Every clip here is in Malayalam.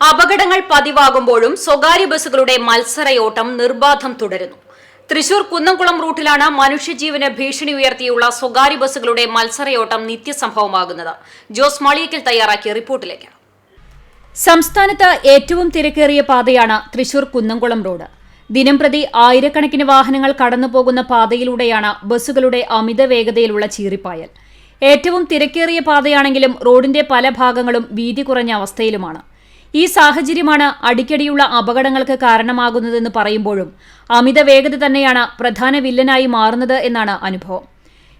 അപകടങ്ങൾ പതിവാകുമ്പോഴും സ്വകാര്യ ബസ്സുകളുടെ മത്സരയോട്ടം നിർബാധം തുടരുന്നു. തൃശൂർ കുന്നംകുളം റൂട്ടിലാണ് മനുഷ്യജീവന് ഭീഷണി ഉയർത്തിയുള്ള സ്വകാര്യ ബസ്സുകളുടെ മത്സരയോട്ടം നിത്യസംഭവമാകുന്നത്. ജോസ് മാളിയക്കൽ തയ്യാറാക്കിയ റിപ്പോർട്ടിലേക്ക്. സംസ്ഥാനത്ത് ഏറ്റവും തിരക്കേറിയ പാതയാണ് തൃശൂർ കുന്നംകുളം റോഡ്. ദിനംപ്രതി ആയിരക്കണക്കിന് വാഹനങ്ങൾ കടന്നുപോകുന്ന പാതയിലൂടെയാണ് ബസ്സുകളുടെ അമിത വേഗതയിലുള്ള ചീറിപ്പായൽ. ഏറ്റവും തിരക്കേറിയ പാതയാണെങ്കിലും റോഡിന്റെ പല ഭാഗങ്ങളും വീതി കുറഞ്ഞ അവസ്ഥയിലുമാണ്. ഈ സാഹചര്യമാണ് അടിക്കടിയുള്ള അപകടങ്ങൾക്ക് കാരണമാകുന്നതെന്ന് പറയുമ്പോഴും അമിത വേഗത തന്നെയാണ് പ്രധാന വില്ലനായി മാറുന്നത് എന്നാണ് അനുഭവം.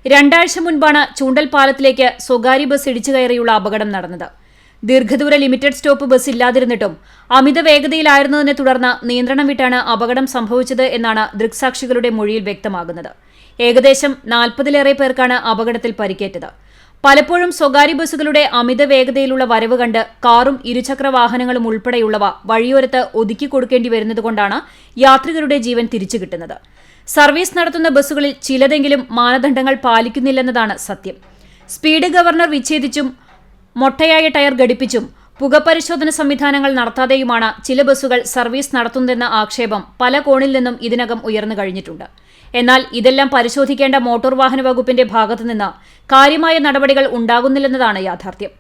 രണ്ടാഴ്ച മുൻപാണ് ചൂണ്ടൽ പാലത്തിലേക്ക് സ്വകാര്യ ബസ് ഇടിച്ചു കയറിയുള്ള അപകടം നടന്നത്. ദീർഘദൂര ലിമിറ്റഡ് സ്റ്റോപ്പ് ബസ് ഇല്ലാതിരുന്നിട്ടും അമിത വേഗതയിലായിരുന്നതിനെ തുടർന്ന് നിയന്ത്രണം വിട്ടാണ് അപകടം സംഭവിച്ചത് എന്നാണ് ദൃക്സാക്ഷികളുടെ മൊഴിയിൽ വ്യക്തമാകുന്നത്. ഏകദേശം നാൽപ്പതിലേറെ പേർക്കാണ് അപകടത്തിൽ പരിക്കേറ്റത്. പലപ്പോഴും സ്വകാര്യ ബസ്സുകളുടെ അമിത വേഗതയിലുള്ള വരവ് കണ്ട് കാറും ഇരുചക്ര വാഹനങ്ങളും ഉൾപ്പെടെയുള്ളവ വഴിയോരത്ത് ഒതുക്കി കൊടുക്കേണ്ടി വരുന്നതുകൊണ്ടാണ് യാത്രികരുടെ ജീവൻ തിരിച്ചു കിട്ടുന്നത്. സർവീസ് നടത്തുന്ന ബസ്സുകളിൽ ചിലതെങ്കിലും മാനദണ്ഡങ്ങൾ പാലിക്കുന്നില്ലെന്നതാണ് സത്യം. സ്പീഡ് ഗവർണർ വിച്ഛേദിച്ചും മൊട്ടയായ ടയർ ഘടിപ്പിച്ചും പുകപരിശോധന സംവിധാനങ്ങൾ നടത്താതെയുമാണ് ചില ബസ്സുകൾ സർവീസ് നടത്തുന്നതെന്ന ആക്ഷേപം പല കോണിൽ നിന്നും ഇതിനകം ഉയർന്നു കഴിഞ്ഞിട്ടുണ്ട്. എന്നാൽ ഇതെല്ലാം പരിശോധിക്കേണ്ട മോട്ടോർ വാഹന വകുപ്പിന്റെ ഭാഗത്തുനിന്ന് കാര്യമായ നടപടികൾ ഉണ്ടാകുന്നില്ലെന്നതാണ് യാഥാർത്ഥ്യം.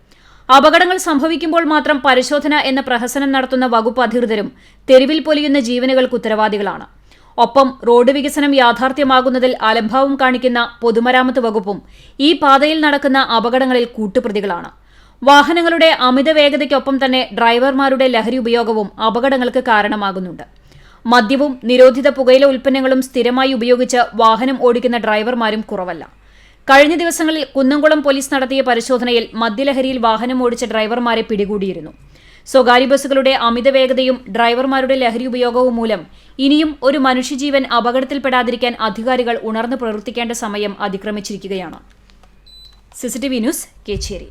അപകടങ്ങൾ സംഭവിക്കുമ്പോൾ മാത്രം പരിശോധന എന്ന പ്രഹസനം നടത്തുന്ന വകുപ്പ് അധികൃതരും തെരുവിൽ പൊലിയുന്ന ജീവനുകൾക്ക് ഉത്തരവാദികളാണ്. ഒപ്പം റോഡ് വികസനം യാഥാർത്ഥ്യമാകുന്നതിൽ അലംഭാവം കാണിക്കുന്ന പൊതുമരാമത്ത് വകുപ്പും ഈ പാതയിൽ നടക്കുന്ന അപകടങ്ങളിൽ കൂട്ടുപ്രതികളാണ്. വാഹനങ്ങളുടെ അമിത വേഗതയ്ക്കൊപ്പം തന്നെ ഡ്രൈവർമാരുടെ ലഹരി ഉപയോഗവും അപകടങ്ങൾക്ക് കാരണമാകുന്നുണ്ട്. മദ്യവും നിരോധിത പുകയില ഉൽപ്പന്നങ്ങളും സ്ഥിരമായി ഉപയോഗിച്ച് വാഹനം ഓടിക്കുന്ന ഡ്രൈവർമാരും കുറവല്ല. കഴിഞ്ഞ ദിവസങ്ങളിൽ കുന്നംകുളം പോലീസ് നടത്തിയ പരിശോധനയിൽ മദ്യലഹരിയിൽ വാഹനം ഓടിച്ച ഡ്രൈവർമാരെ പിടികൂടിയിരുന്നു. സ്വകാര്യ ബസ്സുകളുടെ അമിത വേഗതയും ഡ്രൈവർമാരുടെ ലഹരി ഉപയോഗവും മൂലം ഇനിയും ഒരു മനുഷ്യജീവൻ അപകടത്തിൽപ്പെടാതിരിക്കാൻ അധികാരികൾ ഉണർന്നു പ്രവർത്തിക്കേണ്ട സമയം അതിക്രമിച്ചിരിക്കുകയാണ്. CCTV news Kechery.